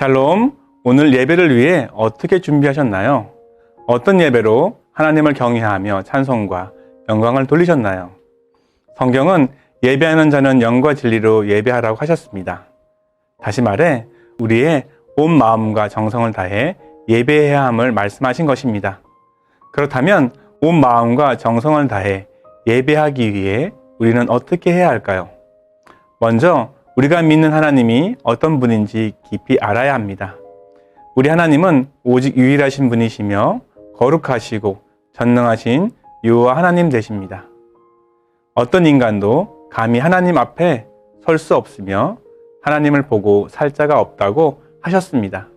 샬롬, 오늘 예배를 위해 어떻게 준비하셨나요? 어떤 예배로 하나님을 경외하며 찬송과 영광을 돌리셨나요? 성경은 예배하는 자는 영과 진리로 예배하라고 하셨습니다. 다시 말해, 우리의 온 마음과 정성을 다해 예배해야 함을 말씀하신 것입니다. 그렇다면 온 마음과 정성을 다해 예배하기 위해 우리는 어떻게 해야 할까요? 먼저 우리가 믿는 하나님이 어떤 분인지 깊이 알아야 합니다. 우리 하나님은 오직 유일하신 분이시며 거룩하시고 전능하신 유호와 하나님 되십니다. 어떤 인간도 감히 하나님 앞에 설 수 없으며 하나님을 보고 살 자가 없다고 하셨습니다.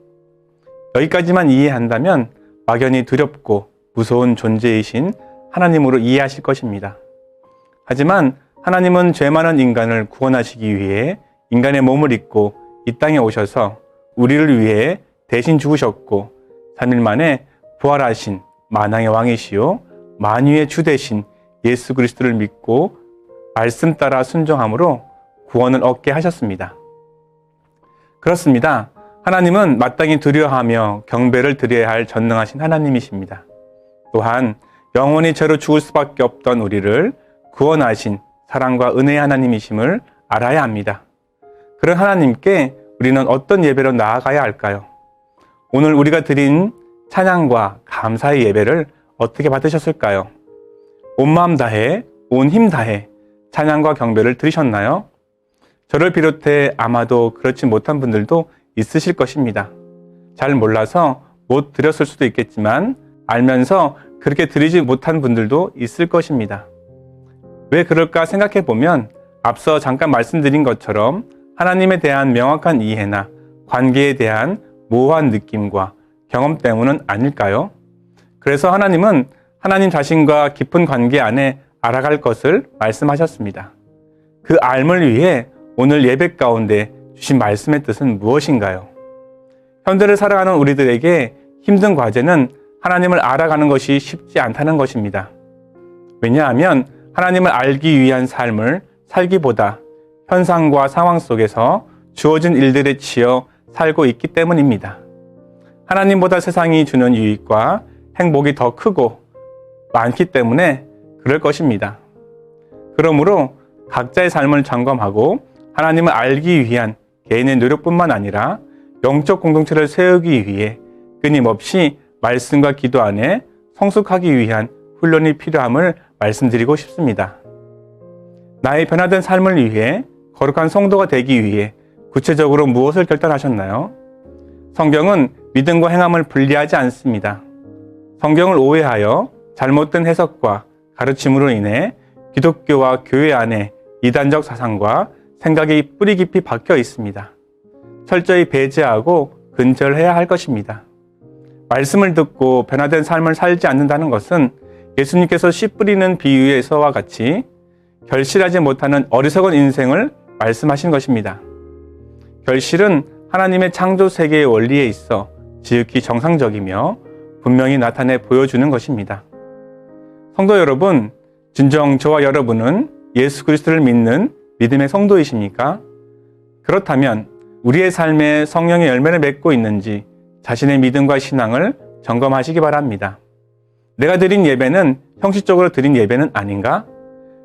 여기까지만 이해한다면 막연히 두렵고 무서운 존재이신 하나님으로 이해하실 것입니다. 하지만 하나님은 죄 많은 인간을 구원하시기 위해 인간의 몸을 입고 이 땅에 오셔서 우리를 위해 대신 죽으셨고 3일 만에 부활하신 만왕의 왕이시요 만유의 주 대신 예수 그리스도를 믿고 말씀 따라 순종함으로 구원을 얻게 하셨습니다. 그렇습니다. 하나님은 마땅히 두려워하며 경배를 드려야 할 전능하신 하나님이십니다. 또한 영원히 죄로 죽을 수밖에 없던 우리를 구원하신 사랑과 은혜의 하나님이심을 알아야 합니다. 그런 하나님께 우리는 어떤 예배로 나아가야 할까요? 오늘 우리가 드린 찬양과 감사의 예배를 어떻게 받으셨을까요? 온 마음 다해, 온 힘 다해 찬양과 경배를 드리셨나요? 저를 비롯해 아마도 그렇지 못한 분들도 있으실 것입니다. 잘 몰라서 못 드렸을 수도 있겠지만 알면서 그렇게 드리지 못한 분들도 있을 것입니다. 왜 그럴까 생각해 보면 앞서 잠깐 말씀드린 것처럼 하나님에 대한 명확한 이해나 관계에 대한 모호한 느낌과 경험 때문은 아닐까요? 그래서 하나님은 하나님 자신과 깊은 관계 안에 알아갈 것을 말씀하셨습니다. 그 알을 위해 오늘 예배 가운데 주신 말씀의 뜻은 무엇인가요? 현대를 살아가는 우리들에게 힘든 과제는 하나님을 알아가는 것이 쉽지 않다는 것입니다. 왜냐하면 하나님을 알기 위한 삶을 살기보다 현상과 상황 속에서 주어진 일들에 치여 살고 있기 때문입니다. 하나님보다 세상이 주는 유익과 행복이 더 크고 많기 때문에 그럴 것입니다. 그러므로 각자의 삶을 점검하고 하나님을 알기 위한 개인의 노력뿐만 아니라 영적 공동체를 세우기 위해 끊임없이 말씀과 기도 안에 성숙하기 위한 훈련이 필요함을 말씀드리고 싶습니다. 나의 변화된 삶을 위해 거룩한 성도가 되기 위해 구체적으로 무엇을 결단하셨나요? 성경은 믿음과 행함을 분리하지 않습니다. 성경을 오해하여 잘못된 해석과 가르침으로 인해 기독교와 교회 안에 이단적 사상과 생각이 뿌리 깊이 박혀 있습니다. 철저히 배제하고 근절해야 할 것입니다. 말씀을 듣고 변화된 삶을 살지 않는다는 것은 예수님께서 씨 뿌리는 비유에서와 같이 결실하지 못하는 어리석은 인생을 말씀하신 것입니다. 결실은 하나님의 창조 세계의 원리에 있어 지극히 정상적이며 분명히 나타내 보여주는 것입니다. 성도 여러분, 진정 저와 여러분은 예수 그리스도를 믿는 믿음의 성도이십니까? 그렇다면 우리의 삶에 성령의 열매를 맺고 있는지 자신의 믿음과 신앙을 점검하시기 바랍니다. 내가 드린 예배는 형식적으로 드린 예배는 아닌가?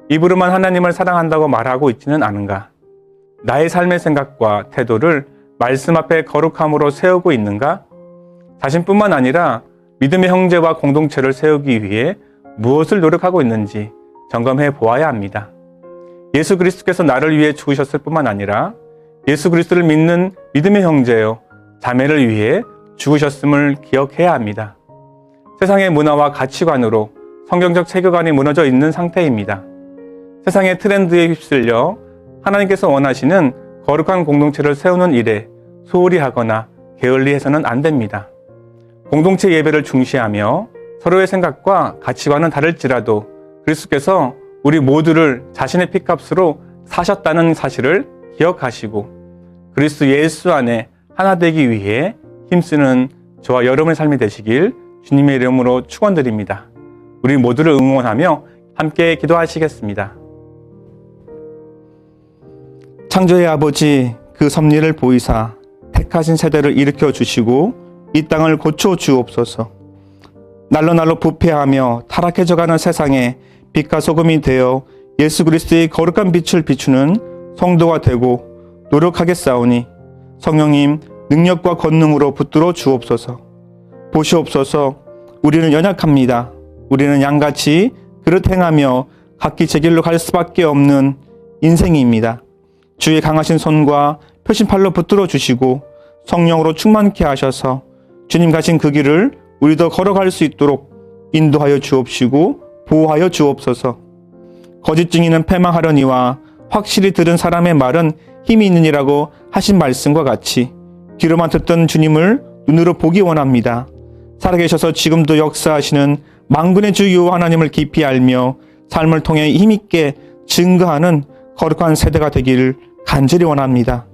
입으로만 하나님을 사랑한다고 말하고 있지는 않은가? 나의 삶의 생각과 태도를 말씀 앞에 거룩함으로 세우고 있는가? 자신뿐만 아니라 믿음의 형제와 공동체를 세우기 위해 무엇을 노력하고 있는지 점검해 보아야 합니다. 예수 그리스도께서 나를 위해 죽으셨을 뿐만 아니라 예수 그리스도를 믿는 믿음의 형제요, 자매를 위해 죽으셨음을 기억해야 합니다. 세상의 문화와 가치관으로 성경적 체계관이 무너져 있는 상태입니다. 세상의 트렌드에 휩쓸려 하나님께서 원하시는 거룩한 공동체를 세우는 일에 소홀히 하거나 게을리 해서는 안 됩니다. 공동체 예배를 중시하며 서로의 생각과 가치관은 다를지라도 그리스도께서 우리 모두를 자신의 피값으로 사셨다는 사실을 기억하시고 그리스도 예수 안에 하나 되기 위해 힘쓰는 저와 여러분의 삶이 되시길 주님의 이름으로 축원드립니다. 우리 모두를 응원하며 함께 기도하시겠습니다. 창조의 아버지 그 섭리를 보이사 택하신 세대를 일으켜 주시고 이 땅을 고쳐 주옵소서. 날로 날로 부패하며 타락해져가는 세상에 빛과 소금이 되어 예수 그리스도의 거룩한 빛을 비추는 성도가 되고 노력하겠사오니 성령님 능력과 권능으로 붙들어 주옵소서. 보시옵소서. 우리는 연약합니다. 우리는 양같이 그릇 행하며 각기 제 길로 갈 수밖에 없는 인생입니다. 주의 강하신 손과 표심팔로 붙들어 주시고 성령으로 충만케 하셔서 주님 가신 그 길을 우리도 걸어갈 수 있도록 인도하여 주옵시고 보호하여 주옵소서. 거짓 증인은 패망하려니와 확실히 들은 사람의 말은 힘이 있느니라고 하신 말씀과 같이 귀로만 듣던 주님을 눈으로 보기 원합니다. 살아계셔서 지금도 역사하시는 만군의 주 여호와 하나님을 깊이 알며 삶을 통해 힘있게 증거하는 거룩한 세대가 되기를 간절히 원합니다.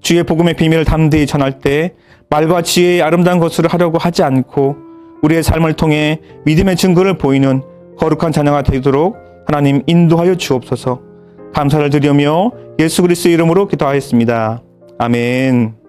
주의 복음의 비밀을 담대히 전할 때 말과 지혜의 아름다운 것을 하려고 하지 않고 우리의 삶을 통해 믿음의 증거를 보이는 거룩한 자녀가 되도록 하나님 인도하여 주옵소서. 감사를 드리며 예수 그리스도 이름으로 기도하였습니다. 아멘.